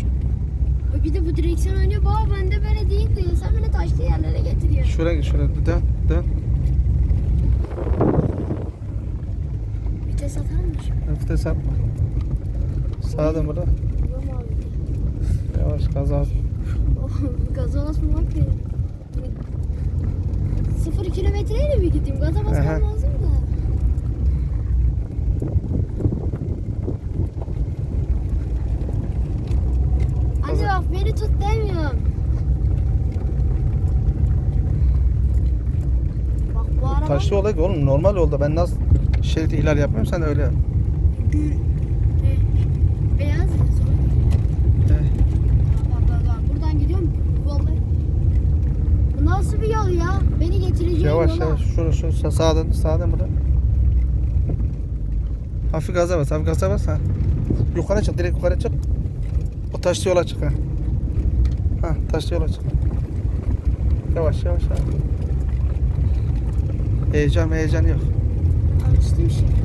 şu. Bir de bu direksiyon oynuyor. Baba bende böyle değil diyor. Sen beni taşlı yerlere getiriyorsun. Şuraya git şuraya. Dön dön. Vites atar mı şimdi? Vites yapma. Sağa dön burada. Yavaş gaz az. Gaza basmamak ya. Sıfır kilometreyle mi gideyim? Gaza basmam lazım da. Anne Gaza- bak beni tut demiyorum. Bak bu araba Taşlı olay oğlum normal yolda. Ben nasıl şerit ihlal yapmıyorum sen öyle gül, be, beyaz ya. Evet. Buradan gidiyorum. Vallahi. Bu nasıl bir yol ya? Beni getireceğin Yavaş yola. yavaş. Şunu şunu sağ- sağa dön. Sağa dön burada. Hafif gaza bas. Hafif gaza bas. Ha. Yukarı çık. Direkt yukarı çık. O taşlı yola çık ha. Ha taş yol aç. Yavaş yavaş abi. Heyecan heyecan yok. Alıştım şimdi.